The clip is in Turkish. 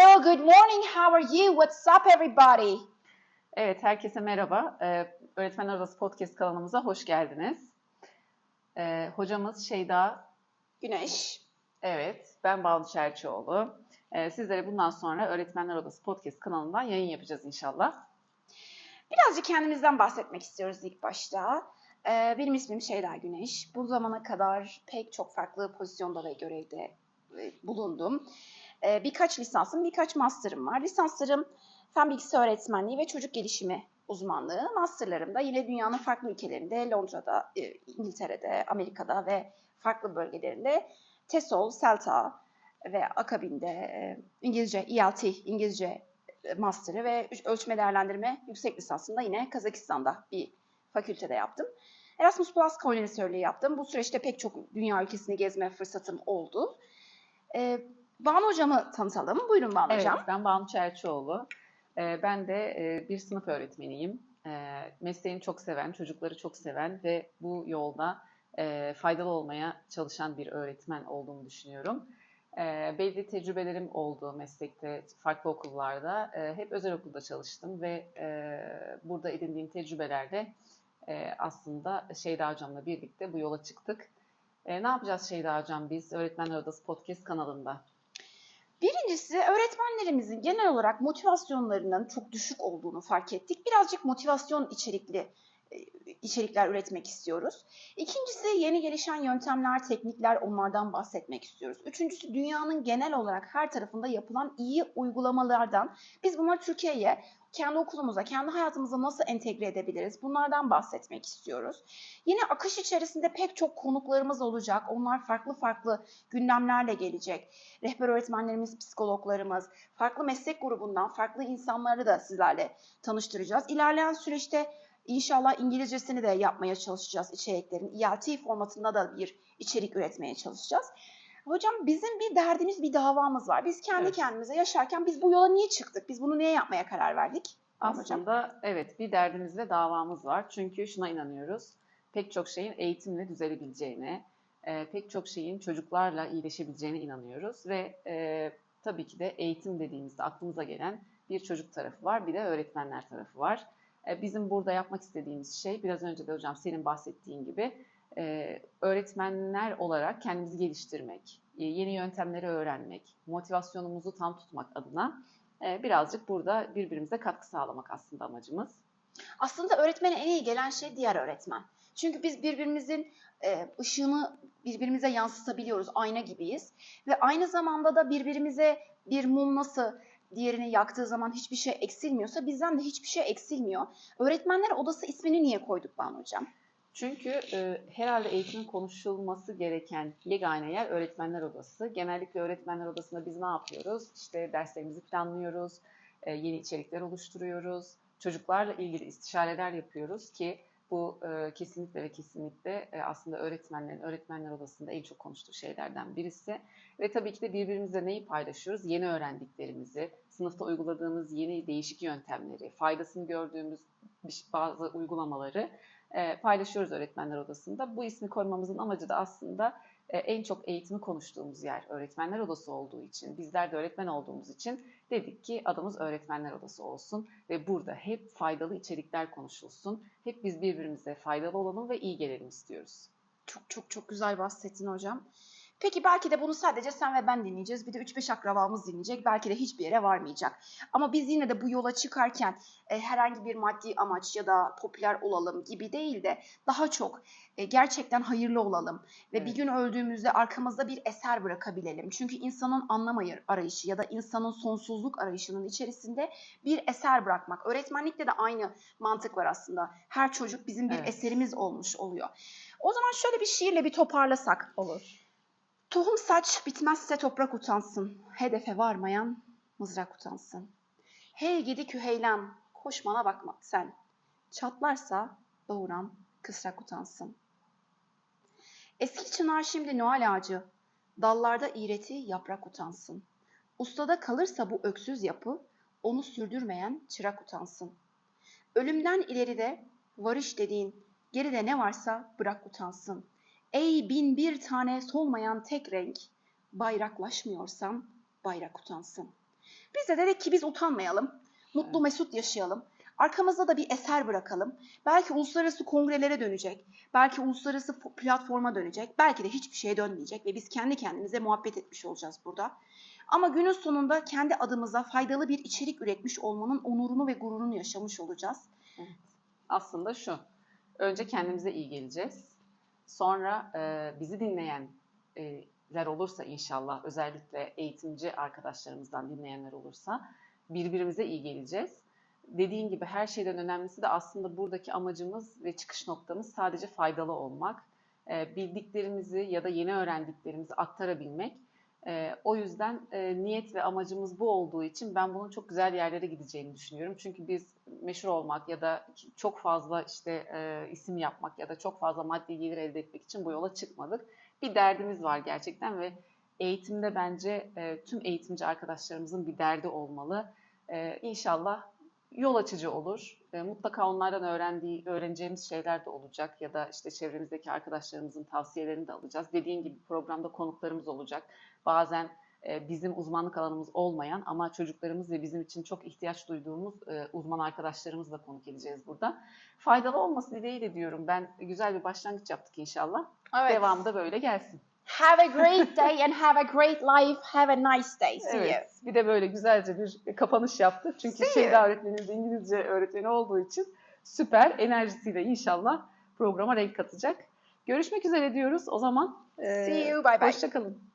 Hello, good morning. How are you? What's up everybody? Evet, herkese merhaba. Ee, Öğretmenler Odası Podcast kanalımıza hoş geldiniz. Ee, hocamız Şeyda, Güneş. evet, ben Banu Çerçioğlu. Ee, sizlere bundan sonra Öğretmenler Odası Podcast kanalından yayın yapacağız inşallah. Birazcık kendimizden bahsetmek istiyoruz ilk başta. Ee, benim ismim Şeyda Güneş. Bu zamana kadar pek çok farklı pozisyonda ve görevde e, bulundum. Ee, birkaç lisansım, birkaç master'ım var. Lisanslarım fen bilgisi öğretmenliği ve çocuk gelişimi uzmanlığı. Master'larım da yine dünyanın farklı ülkelerinde, Londra'da, e, İngiltere'de, Amerika'da ve farklı bölgelerinde TESOL, CELTA ve akabinde e, İngilizce, ELT, İngilizce e, master'ı ve ölçme değerlendirme yüksek lisansını da yine Kazakistan'da bir fakültede yaptım. Erasmus Plus koordinatörlüğü yaptım. Bu süreçte pek çok dünya ülkesini gezme fırsatım oldu. Ee, Banu Hocam'ı tanıtalım. Buyurun Banu Evet, Hocam. ben Banu Çerçioğlu. Ee, ben de e, bir sınıf öğretmeniyim. Ee, mesleğini çok seven, çocukları çok seven ve bu yolda e, faydalı olmaya çalışan bir öğretmen olduğumu düşünüyorum. E, belli tecrübelerim oldu meslekte, farklı okullarda. Hep özel okulda çalıştım ve e, burada edindiğim tecrübelerle e, aslında Şeyda Hocam'la birlikte bu yola çıktık. Ne yapacağız Şeyda Hocam biz Öğretmenler Odası Podcast kanalında? Birincisi öğretmenlerimizin genel olarak motivasyonlarının çok düşük olduğunu fark ettik. Birazcık motivasyon içerikli e, içerikler üretmek istiyoruz. İkincisi yeni gelişen yöntemler, teknikler onlardan bahsetmek istiyoruz. Üçüncüsü dünyanın genel olarak her tarafında yapılan iyi uygulamalardan biz bunları Türkiye'ye, kendi okulumuza, kendi hayatımıza nasıl entegre edebiliriz? Bunlardan bahsetmek istiyoruz. Yine akış içerisinde pek çok konuklarımız olacak. Onlar farklı farklı gündemlerle gelecek. Rehber öğretmenlerimiz, psikologlarımız, farklı meslek grubundan farklı insanları da sizlerle tanıştıracağız. İlerleyen süreçte İnşallah İngilizcesini de yapmaya çalışacağız içeriklerin. ELT formatında da bir içerik üretmeye çalışacağız. Hocam bizim bir derdimiz, bir davamız var. Biz kendi Evet. kendimize yaşarken biz bu yola niye çıktık? Biz bunu niye yapmaya karar verdik? Hocam. Aslında evet bir derdimiz ve davamız var. Çünkü şuna inanıyoruz. Pek çok şeyin eğitimle düzelebileceğine, e, pek çok şeyin çocuklarla iyileşebileceğine inanıyoruz. Ve e, tabii ki de eğitim dediğimizde aklımıza gelen bir çocuk tarafı var, bir de öğretmenler tarafı var. E, bizim burada yapmak istediğimiz şey, biraz önce de hocam senin bahsettiğin gibi, e, öğretmenler olarak kendimizi geliştirmek, e, yeni yöntemleri öğrenmek, motivasyonumuzu tam tutmak adına birazcık burada birbirimize katkı sağlamak aslında amacımız. Aslında öğretmene en iyi gelen şey diğer öğretmen. Çünkü biz birbirimizin ışığını birbirimize yansıtabiliyoruz. Ayna gibiyiz. Ve aynı zamanda da birbirimize bir mum nasıl diğerini yaktığı zaman hiçbir şey eksilmiyorsa bizden de hiçbir şey eksilmiyor. Öğretmenler Odası ismini niye koyduk Banu Hocam? Çünkü e, herhalde eğitimin konuşulması gereken yegane yer öğretmenler odası. Genellikle öğretmenler odasında biz ne yapıyoruz? İşte derslerimizi planlıyoruz, e, yeni içerikler oluşturuyoruz, çocuklarla ilgili istişareler yapıyoruz ki bu e, kesinlikle ve kesinlikle e, aslında öğretmenlerin öğretmenler odasında en çok konuştuğu şeylerden birisi. Ve tabii ki de birbirimizle neyi paylaşıyoruz? Yeni öğrendiklerimizi, sınıfta uyguladığımız yeni değişik yöntemleri, faydasını gördüğümüz bazı uygulamaları e, paylaşıyoruz öğretmenler odasında. Bu ismi koymamızın amacı da aslında en çok eğitimi konuştuğumuz yer öğretmenler odası olduğu için, bizler de öğretmen olduğumuz için dedik ki adımız öğretmenler odası olsun ve burada hep faydalı içerikler konuşulsun. Hep biz birbirimize faydalı olalım ve iyi gelelim istiyoruz. Çok çok çok güzel bahsettin hocam. Peki belki de bunu sadece sen ve ben dinleyeceğiz. Bir de 3-5 akrabamız dinleyecek. Belki de hiçbir yere varmayacak. Ama biz yine de bu yola çıkarken e, herhangi bir maddi amaç ya da popüler olalım gibi değil de daha çok e, gerçekten hayırlı olalım. Ve bir Evet. gün öldüğümüzde arkamızda bir eser bırakabilelim. Çünkü insanın anlam ayır- arayışı ya da insanın sonsuzluk arayışının içerisinde bir eser bırakmak. Öğretmenlikte de aynı mantık var aslında. Her çocuk bizim bir Evet. eserimiz olmuş oluyor. O zaman şöyle bir şiirle bir toparlasak. Olur. Tohum saç bitmezse toprak utansın. Hedefe varmayan mızrak utansın. Hey gidi küheylan, koşmana bakma sen. Çatlarsa doğuran kısrak utansın. Eski çınar şimdi Noel ağacı. Dallarda iğreti yaprak utansın. Ustada kalırsa bu öksüz yapı, onu sürdürmeyen çırak utansın. Ölümden ileride varış dediğin, geride ne varsa bırak utansın. Ey bin bir tane solmayan tek renk, bayraklaşmıyorsan bayrak utansın. Biz de dedik ki biz utanmayalım. Mutlu mesut yaşayalım. Arkamızda da bir eser bırakalım. Belki uluslararası kongrelere dönecek. Belki uluslararası fo- platforma dönecek. Belki de hiçbir şeye dönmeyecek ve biz kendi kendimize muhabbet etmiş olacağız burada. Ama günün sonunda kendi adımıza faydalı bir içerik üretmiş olmanın onurunu ve gururunu yaşamış olacağız. aslında şu. Önce kendimize iyi geleceğiz. Sonra e, bizi dinleyenler olursa inşallah özellikle eğitimci arkadaşlarımızdan dinleyenler olursa birbirimize iyi geleceğiz. Dediğin gibi her şeyden önemlisi de aslında buradaki amacımız ve çıkış noktamız sadece faydalı olmak. E, bildiklerimizi ya da yeni öğrendiklerimizi aktarabilmek. E, o yüzden e, niyet ve amacımız bu olduğu için ben bunun çok güzel yerlere gideceğini düşünüyorum. Çünkü biz meşhur olmak ya da çok fazla işte e, isim yapmak ya da çok fazla maddi gelir elde etmek için bu yola çıkmadık. Bir derdimiz var gerçekten ve eğitimde bence e, tüm eğitimci arkadaşlarımızın bir derdi olmalı. E, inşallah yol açıcı olur. E, mutlaka onlardan öğrendiği, öğreneceğimiz şeyler de olacak ya da işte çevremizdeki arkadaşlarımızın tavsiyelerini de alacağız. Dediğin gibi programda konuklarımız olacak. Bazen e, bizim uzmanlık alanımız olmayan ama çocuklarımız ve bizim için çok ihtiyaç duyduğumuz e, uzman arkadaşlarımızla konuk edeceğiz burada. Faydalı olması dileğiyle diyorum. Ben güzel bir başlangıç yaptık inşallah. Devamı da böyle gelsin. Have a great day and have a great life. Have a nice day. See you. Evet. Bir de böyle güzelce bir kapanış yaptık. Çünkü See you. Şeyda öğretmenimiz İngilizce öğretmeni olduğu için süper enerjisiyle inşallah programa renk katacak. Görüşmek üzere diyoruz. O zaman See you. Bye bye. hoşçakalın.